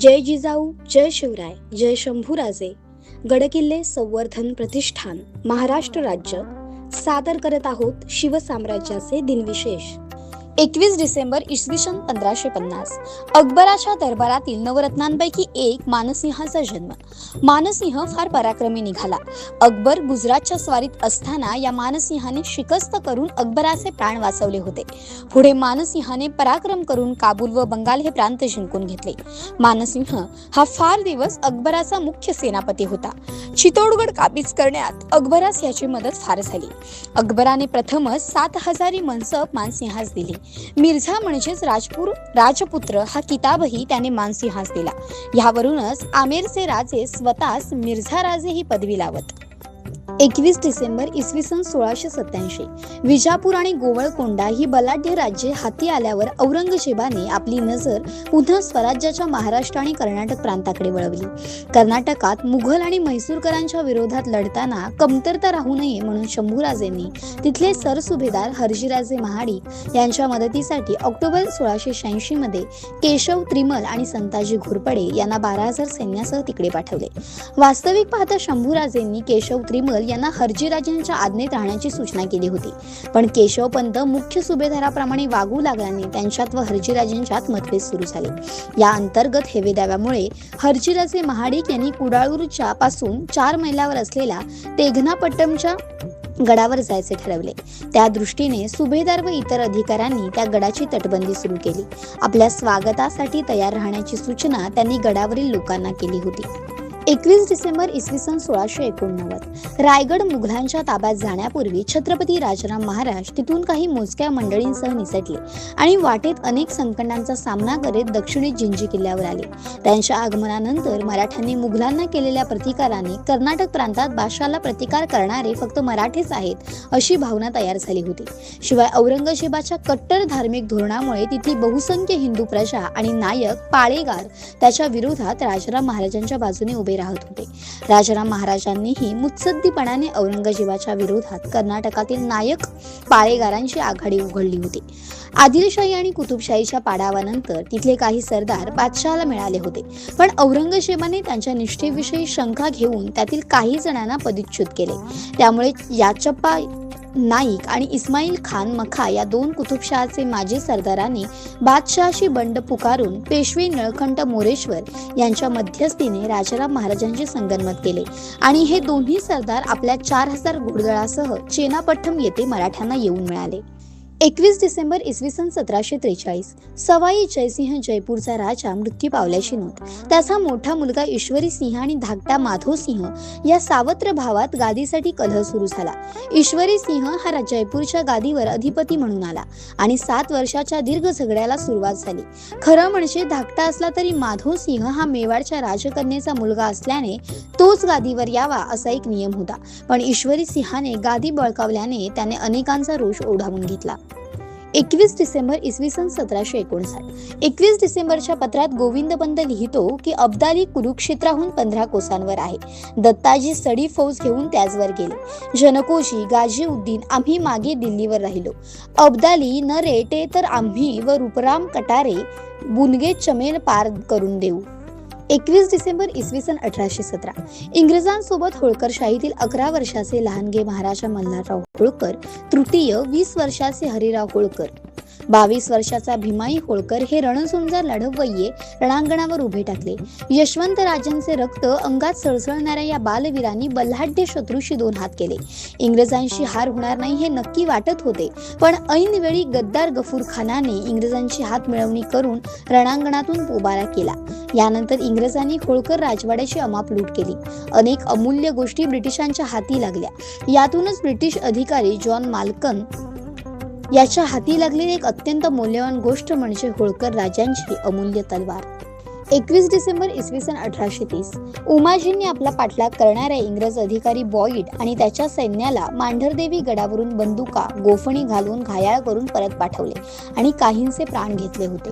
जय जिजाऊ जय शिवराय जय शंभूराजे. गडकिल्ले संवर्धन प्रतिष्ठान महाराष्ट्र राज्य. सादर करत आहोत शिवसाम्राज्याचे दिनविशेष. एकवीस डिसेंबर इसवी सन पंधराशे पन्नास. अकबराच्या दरबारातील नवरत्नांपैकी एक मानसिंहाचा जन्म. मानसिंह फार पराक्रमी निघाला. अकबर गुजरातच्या स्वारीत असताना या मानसिंहाने शिकस्त करून अकबराचे प्राण वाचवले होते. पुढे मानसिंहाने पराक्रम करून काबूल व बंगाल हे प्रांत जिंकून घेतले. मानसिंह हा फार दिवस अकबराचा मुख्य सेनापती होता. चितोडगड काबीज करण्यात अकबरास याची मदत फार झाली. अकबराने प्रथमच सात हजारी मनसब मानसिंहास दिली. मिर्झा म्हणजेच राजपूर राजपुत्र हा किताबही त्याने मानसिंहास दिला. यावरूनच आमेरचे राजे स्वतःच मिर्झा राजे ही पदवी लावत. एकवीस डिसेंबर इसवी सन सोळाशे सत्याऐंशी विजापूर आणि गोवळकोंडा ही बलाढ्य राज्ये हाती आल्यावर औरंगजेबाने आपली नजर पुन्हा स्वराज्याच्या महाराष्ट्र आणि कर्नाटक प्रांताकडे वळवली. कर्नाटकात मुघल आणि म्हैसूरकरांच्या विरोधात लढताना कमतरता राहू नये म्हणून शंभूराजेंनी तिथले सरसुभेदार हर्जीराजे महाडी यांच्या मदतीसाठी ऑक्टोबर सोळाशे शहाऐंशी मध्ये केशव त्रिमल आणि संताजी घोरपडे यांना बारा हजार सैन्यासह तिकडे पाठवले. वास्तविक पाहता शंभूराजेंनी केशव त्रिमल यांना हर्जीराजेंच्या आज्ञेत राहण्याची सूचना केली होती. पण केशवपंत मुख्य सुभेदाराप्रमाणे वागू लागल्याने त्यांच्यात व हर्जीराजेंच्यात मतभेद सुरू झाले. या अंतर्गत हेवेदाव्यामुळे हर्जीराजे महाडिक यांनी कुडाळूरच्या पासून चार मैलावर असलेला तेघनापट्टमच्या गडावर जायचे ठरवले. त्या दृष्टीने सुभेदार व इतर अधिकाऱ्यांनी त्या गडाची तटबंदी सुरू केली. आपल्या स्वागतासाठी तयार राहण्याची सूचना त्यांनी गडावरील लोकांना केली होती. एकवीस डिसेंबर इसवी सन सोळाशे एकोणनव्वद. रायगड मुघलांच्या ताब्यात जाण्यापूर्वी छत्रपती राजाराम महाराज तिथून काही मोजक्या मंडळींसह निसटले आणि वाटेत अनेक संकटांचा सामना करीत दक्षिणेत जिंजी किल्ल्यावर आले. त्यांच्या आगमनानंतर मराठ्यांनी मुघलांना केलेल्या प्रतिकाराने कर्नाटक प्रांतात बादशाला प्रतिकार करणारे फक्त मराठेच आहेत अशी भावना तयार झाली होती. शिवाय औरंगजेबाच्या कट्टर धार्मिक धोरणामुळे तिथली बहुसंख्य हिंदू प्रजा आणि नायक पाळेगार त्याच्या विरोधात राजाराम महाराजांच्या बाजूने उभे उभे राहत होते. राजाराम महाराजांनीही मुत्सद्दीपणाने औरंगजेबाच्या विरोधात कर्नाटकातील नायक पाळेगारांची आघाडी उघडली होती. आदिलशाही आणि कुतुबशाहीच्या पाडावानंतर तिथले काही सरदार बादशहाला मिळाले होते. पण औरंगजेबाने त्यांच्या निष्ठेविषयी शंका घेऊन त्यातील काही जणांना पदच्युत केले. त्यामुळे याचप्पा नाईक आणि इस्माईल खान मखा या दोन कुतुबशहाचे माजी सरदारांनी बादशहाशी बंड पुकारून पेशवे नळकंठ मोरेश्वर यांच्या मध्यस्थीने राजाराम महाराजांचे संगनमत केले. आणि हे दोन्ही सरदार आपल्या चार हजार घोडदळासह चेनापट्टम येथे मराठ्यांना येऊन मिळाले. एकवीस डिसेंबर इसवी सन सतराशे त्रेचाळीस. सवाई जयसिंह जयपूरचा राजा मृत्यू पावल्याची नोंद. त्याचा मोठा मुलगा ईश्वरी सिंह आणि धाकटा माधव सिंह या सावत्र भावात गादीसाठी कलह सुरू झाला. ईश्वरी सिंह हा जयपूरच्या गादीवर अधिपती म्हणून आला आणि सात वर्षाच्या दीर्घ झगड्याला सुरुवात झाली. खरं म्हणजे धाकटा असला तरी माधव सिंह हा मेवाडच्या राजकन्येचा मुलगा असल्याने तोच गादीवर यावा असा एक नियम होता. पण ईश्वरी सिंहाने गादी बळकावल्याने त्याने अनेकांचा रोष ओढावून घेतला. एकवीस डिसेंबर इसवी सन सतराशे एकोणसाठ. एकवीस डिसेंबरच्या पत्रात गोविंदबंद लिहितो की अब्दाली कुरुक्षेत्राहून पंधरा कोसांवर आहे. दत्ताजी सडी फौज घेऊन त्याचवर गेले. जनकोजी गाजीउद्दीन आम्ही मागे दिल्लीवर राहिलो. अब्दाली न रेटे तर आम्ही व रूपराम कटारे बुनगे चमेल पार करून देऊ. एकवीस डिसेंबर इसवी सन अठराशे सतरा. इंग्रजांसोबत होळकरशाहीतील अकरा वर्षाचे लहानगे महाराजा मल्हारराव होळकर तृतीय वीस वर्षाचे हरिराव होळकर. बावीस वर्षाचा भीमाई होळकर हे रणझुंजार लढवय्ये रणांगणावर उभे टाकले. यशवंत राजांचे रक्त अंगात सळसळणाऱ्या या बालवीरांनी बल्हाढ्य शत्रूशी दोन हात केले. इंग्रजांशी हार होणार नाही हे नक्की वाटत होते पण ऐनवेळी गद्दार गफूर खानाने इंग्रजांची हात मिळवणी करून रणांगणातून पोबारा केला. यानंतर इंग्रजांनी होळकर राजवाड्याची अमाप लूट केली. अनेक अमूल्य गोष्टी ब्रिटिशांच्या हाती लागल्या. यातूनच ब्रिटिश अधिकारी जॉन माल्कन याच्या हाती लागलेली एक अत्यंत मौल्यवान गोष्ट म्हणजे होळकर राजांची अमूल्य तलवार. एकवीस डिसेंबर इसवी सन अठराशे तीस. उमाजींनी आपला पाठलाग करणाऱ्या इंग्रज अधिकारी बॉईड आणि त्याच्या सैन्याला मांढरदेवी गडावरून बंदुका गोफणी घालून घायाळ करून परत पाठवले आणि काहींचे प्राण घेतले होते.